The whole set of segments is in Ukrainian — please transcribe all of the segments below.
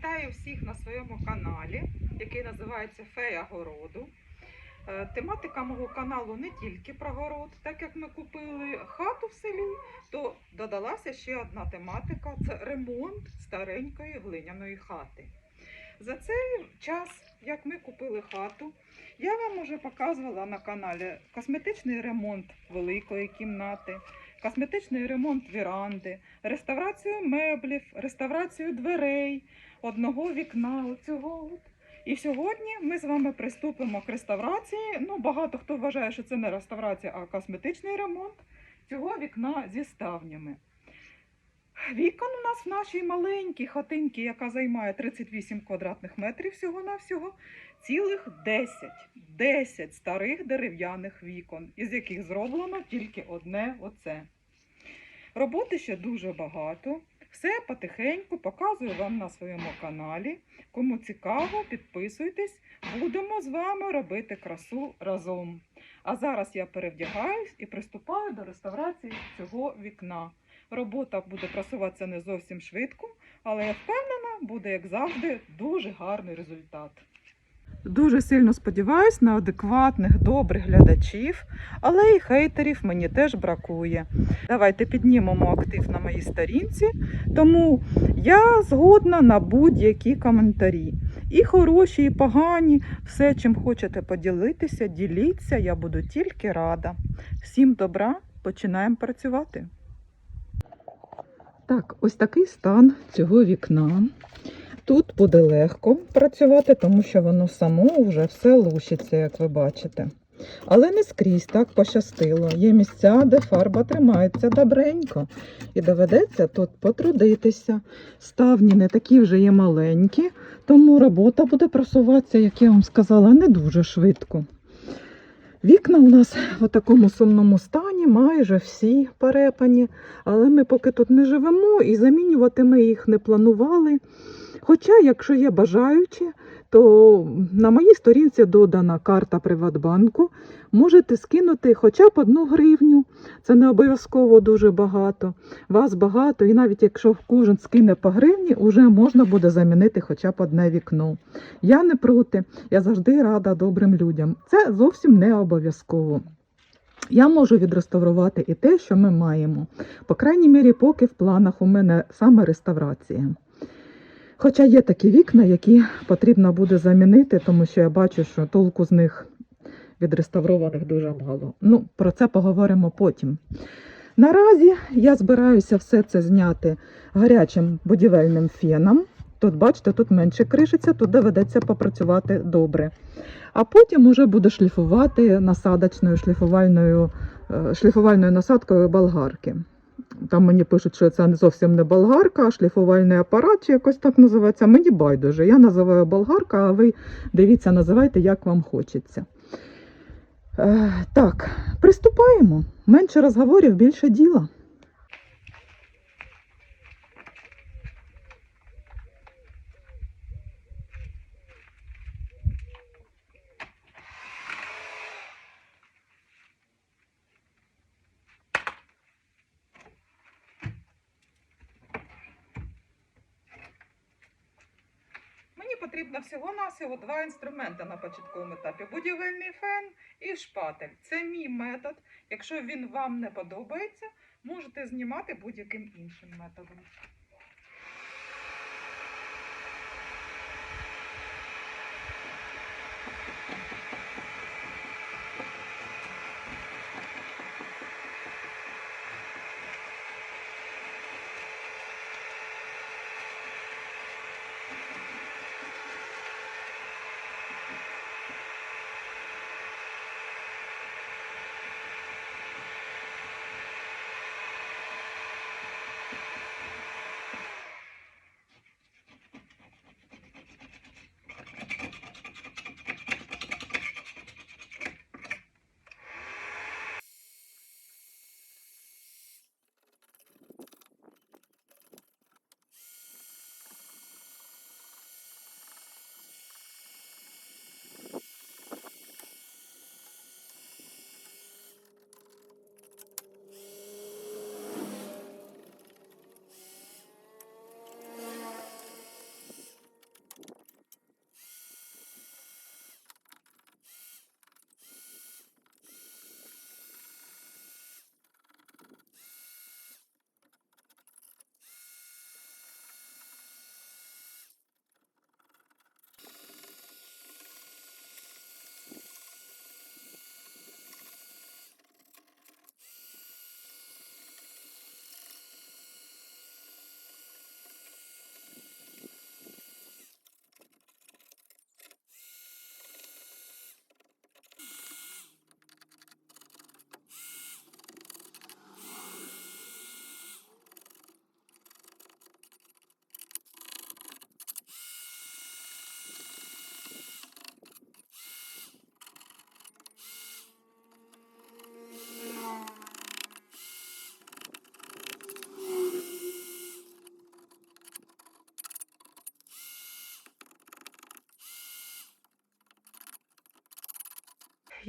Вітаю всіх на своєму каналі, який називається Фея городу. Е, Тематика мого каналу не тільки про город, так як ми купили хату в селі, то додалася ще одна тематика це ремонт старенької глиняної хати. За цей час, як ми купили хату, я вам уже показувала на каналі косметичний ремонт великої кімнати, косметичний ремонт віранди, реставрацію меблів, реставрацію дверей, одного вікна. Оцього. І сьогодні ми з вами приступимо к реставрації. Ну, багато хто вважає, що це не реставрація, а косметичний ремонт цього вікна зі ставнями. Вікон у нас в нашій маленькій хатинці, яка займає 38 квадратних метрів всього-навсього, цілих 10. 10 старих дерев'яних вікон, із яких зроблено тільки одне оце. Роботи ще дуже багато. Все потихеньку показую вам на своєму каналі. Кому цікаво, підписуйтесь. Будемо з вами робити красу разом. А зараз я перевдягаюсь і приступаю до реставрації цього вікна. Робота буде просуватися не зовсім швидко, але я впевнена, буде, як завжди, дуже гарний результат. Дуже сильно сподіваюся на адекватних, добрих глядачів, але і хейтерів мені теж бракує. Давайте піднімемо актив на моїй сторінці, тому я згодна на будь-які коментарі. І хороші, і погані. Все, чим хочете поділитися, діліться, я буду тільки рада. Всім добра, починаємо працювати. Так, ось такий стан цього вікна. Тут буде легко працювати, тому що воно само вже все лущиться, як ви бачите. Але не скрізь так пощастило. Є місця, де фарба тримається добренько. І доведеться тут потрудитися. Ставні не такі вже є маленькі, тому робота буде просуватися, як я вам сказала, не дуже швидко. Вікна у нас в такому сумному стані, майже всі перепані, але ми поки тут не живемо і замінювати ми їх не планували. Хоча, якщо є бажаючі, то на моїй сторінці додана карта Приватбанку. Можете скинути хоча б одну гривню. Це не обов'язково дуже багато. Вас багато, і навіть якщо кожен скине по гривні, вже можна буде замінити хоча б одне вікно. Я не проти, я завжди рада добрим людям. Це зовсім не обов'язково. Я можу відреставрувати і те, що ми маємо. По крайній мірі, поки в планах у мене саме реставрація. Хоча є такі вікна, які потрібно буде замінити, тому що я бачу, що толку з них відреставрованих дуже мало. Ну, про це поговоримо потім. Наразі я збираюся все це зняти гарячим будівельним феном. Тут, бачите, тут менше кришиться, тут доведеться попрацювати добре. А потім уже буду шліфувати насадочною шліфувальною, е, шліфувальною насадкою болгарки. Там мені пишуть, що це зовсім не болгарка, а шліфувальний апарат, чи якось так називається. Мені байдуже. Я називаю болгарка, а ви дивіться, називайте, як вам хочеться. Е, так, приступаємо. Менше розговорів, більше діла. Мені потрібно всього-навсього два інструменти на початковому етапі: будівельний фен і шпатель. Це мій метод. Якщо він вам не подобається, можете знімати будь-яким іншим методом.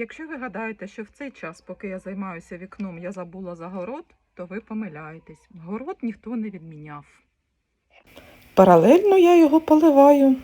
Якщо ви гадаєте, що в цей час, поки я займаюся вікном, я забула за город, то ви помиляєтесь. Город ніхто не відміняв. Паралельно я його поливаю.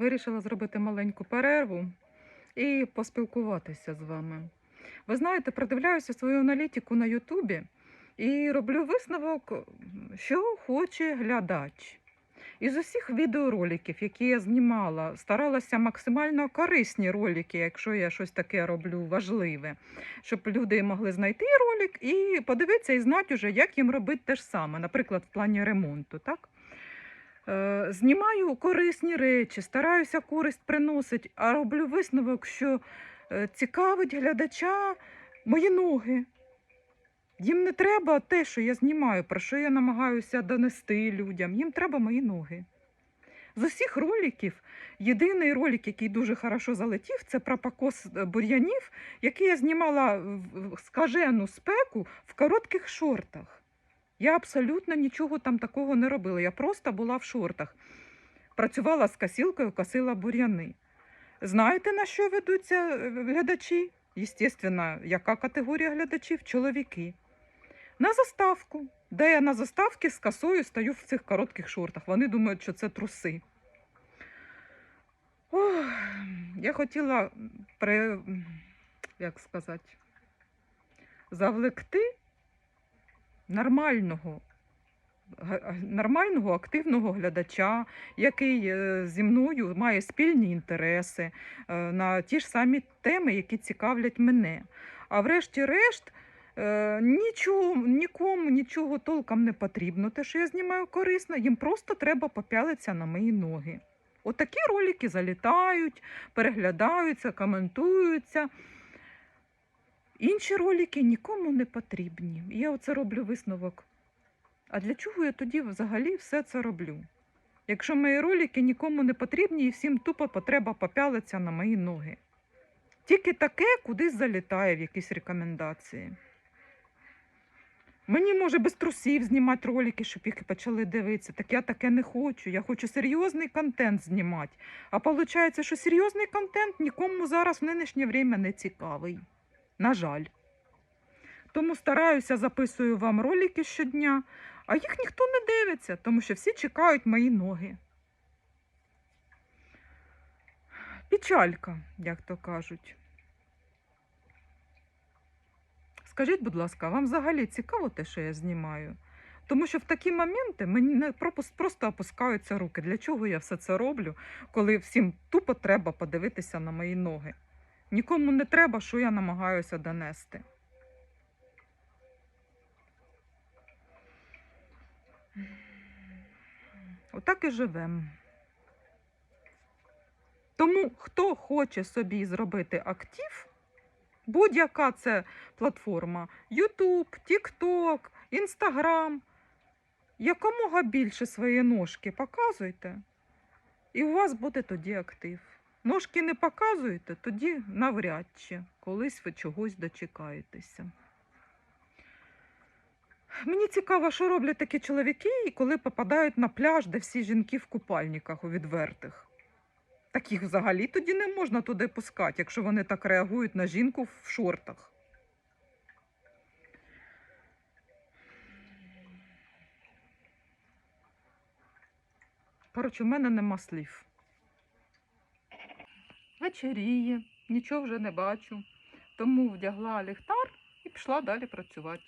Вирішила зробити маленьку перерву і поспілкуватися з вами. Ви знаєте, продивляюся свою аналітику на Ютубі і роблю висновок, що хоче глядач. Із усіх відеороликів, які я знімала, старалася максимально корисні ролики, якщо я щось таке роблю важливе, щоб люди могли знайти ролик і подивитися і знати вже, як їм робити те ж саме, наприклад, в плані ремонту. Так? Е, Знімаю корисні речі, стараюся користь приносити, а роблю висновок, що е, цікавить глядача мої ноги. Їм не треба те, що я знімаю, про що я намагаюся донести людям. Їм треба мої ноги. З усіх роликів, єдиний ролик, який дуже хорошо залетів, це про покос е, бур'янів, який я знімала в скажену спеку в коротких шортах. Я абсолютно нічого там такого не робила. Я просто була в шортах. Працювала з косілкою, косила бур'яни. Знаєте, на що ведуться е, глядачі? Єстественно, яка категорія глядачів? Чоловіки. На заставку. Де я на заставці з косою стою в цих коротких шортах. Вони думають, що це труси. Ох, я хотіла при, як сказати, завлекти нормального, нормального активного глядача, який е, зі мною має спільні інтереси е, на ті ж самі теми, які цікавлять мене. А врешті-решт, е, нічого, нікому нічого толком не потрібно. Те, що я знімаю корисно, їм просто треба попялитися на мої ноги. Отакі ролики залітають, переглядаються, коментуються. Інші ролики нікому не потрібні. Я оце роблю висновок. А для чого я тоді взагалі все це роблю? Якщо мої ролики нікому не потрібні і всім тупо потреба попялитися на мої ноги. Тільки таке кудись залітає в якісь рекомендації. Мені може без трусів знімати ролики, щоб їх почали дивитися. Так я таке не хочу. Я хочу серйозний контент знімати. А виходить, що серйозний контент нікому зараз в нинішнє время не цікавий. На жаль. Тому стараюся, записую вам ролики щодня, а їх ніхто не дивиться, тому що всі чекають мої ноги. Печалька, як то кажуть. Скажіть, будь ласка, вам взагалі цікаво те, що я знімаю? Тому що в такі моменти мені не пропус- просто опускаються руки. Для чого я все це роблю, коли всім тупо треба подивитися на мої ноги? Нікому не треба, що я намагаюся донести. Отак і живемо. Тому, хто хоче собі зробити актив, будь-яка це платформа: YouTube, TikTok, Instagram, якомога більше свої ножки показуйте, і у вас буде тоді актив. Ножки не показуєте, тоді навряд чи колись ви чогось дочекаєтеся. Мені цікаво, що роблять такі чоловіки, коли попадають на пляж, де всі жінки в купальниках у відвертих. Таких взагалі тоді не можна туди пускати, якщо вони так реагують на жінку в шортах. Коротше, у мене нема слів. Вечеріє, нічого вже не бачу. Тому вдягла ліхтар і пішла далі працювати.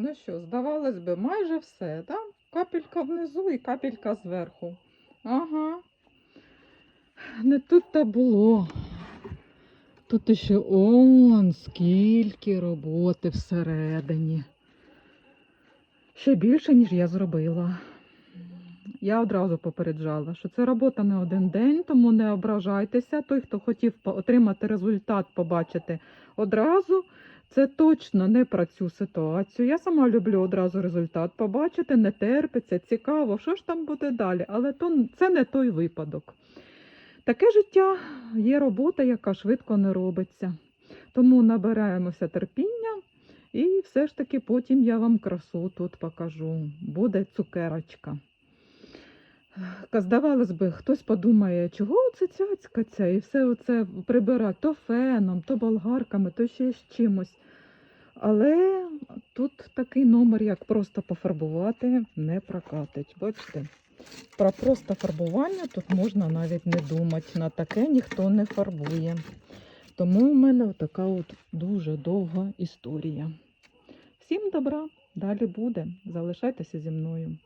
Ну що, здавалось би, майже все, так? Капелька внизу і капелька зверху. Ага. Не тут та було. Тут ще он скільки роботи всередині. Ще більше, ніж я зробила. Я одразу попереджала, що це робота не один день, тому не ображайтеся. Той, хто хотів отримати результат, побачити одразу, це точно не про цю ситуацію. Я сама люблю одразу результат побачити, не терпиться, цікаво, що ж там буде далі. Але то, це не той випадок. Таке життя є робота, яка швидко не робиться. Тому набираємося терпіння, і все ж таки потім я вам красу тут покажу. Буде цукерочка. Здавалось би, хтось подумає, чого це цяцька ця, і все оце прибирати то феном, то болгарками, то ще з чимось. Але тут такий номер, як просто пофарбувати, не прокатить. Бачите? Про просто фарбування тут можна навіть не думати. На таке ніхто не фарбує. Тому в мене така от дуже довга історія. Всім добра, далі буде. Залишайтеся зі мною.